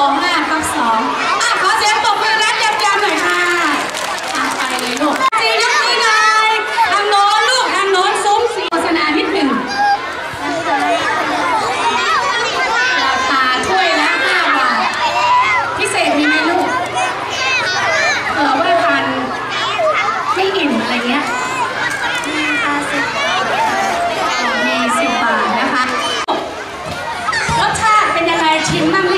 .5 ทับ2อะขอเสียงปรบมือร้านยำยำหน่อยค่ะอะไปเลยลูกสียกมือหน่อยทางโน้นลูกทางโน้นซุ้มสีโฆษณานิดหนึ่งราคาถ้วยละ5บาทพิเศษมีไหมลูกเผื่อว่าทานไม่อิ่มอะไรเงี้ยมีสิบบาทนะคะรสชาติเป็นยังไงชิมบ้าง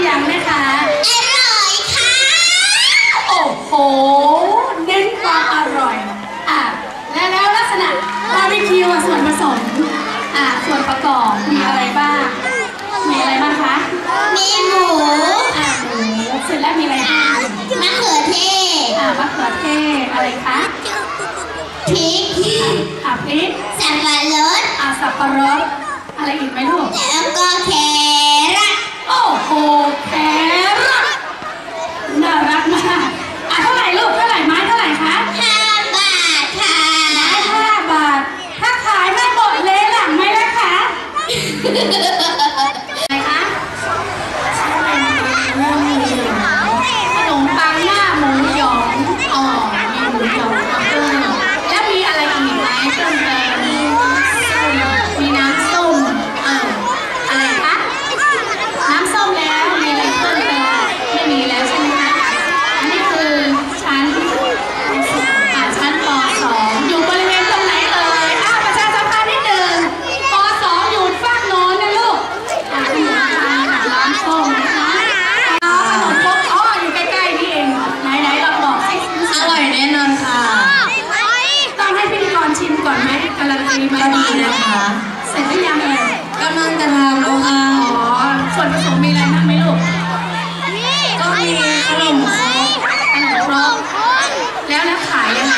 คิวอะส่วนผสมอะส่วนประกอบมีอะไรบ้าง มีอะไรบ้างคะ มีหมูอะหมูเสร็จแล้วมีอะไรบ้างมะเขือเทศอะมะเขือเทศอะไรคะพริกอะพริกสับปะรดอะสับปะรดอะไรอีกไหมลูกแล้วก็แครอทโอ้โหแค อนไหมการันตีมก็มีนะคะ เสร็จหรือยังเอ่ยกำลังจะทำล้วค่ะอ๋อส่วนผสมมีอะไรบ้างไหมลูกก็มีขนมครกขนมครกแล้วแล้วขายยังไง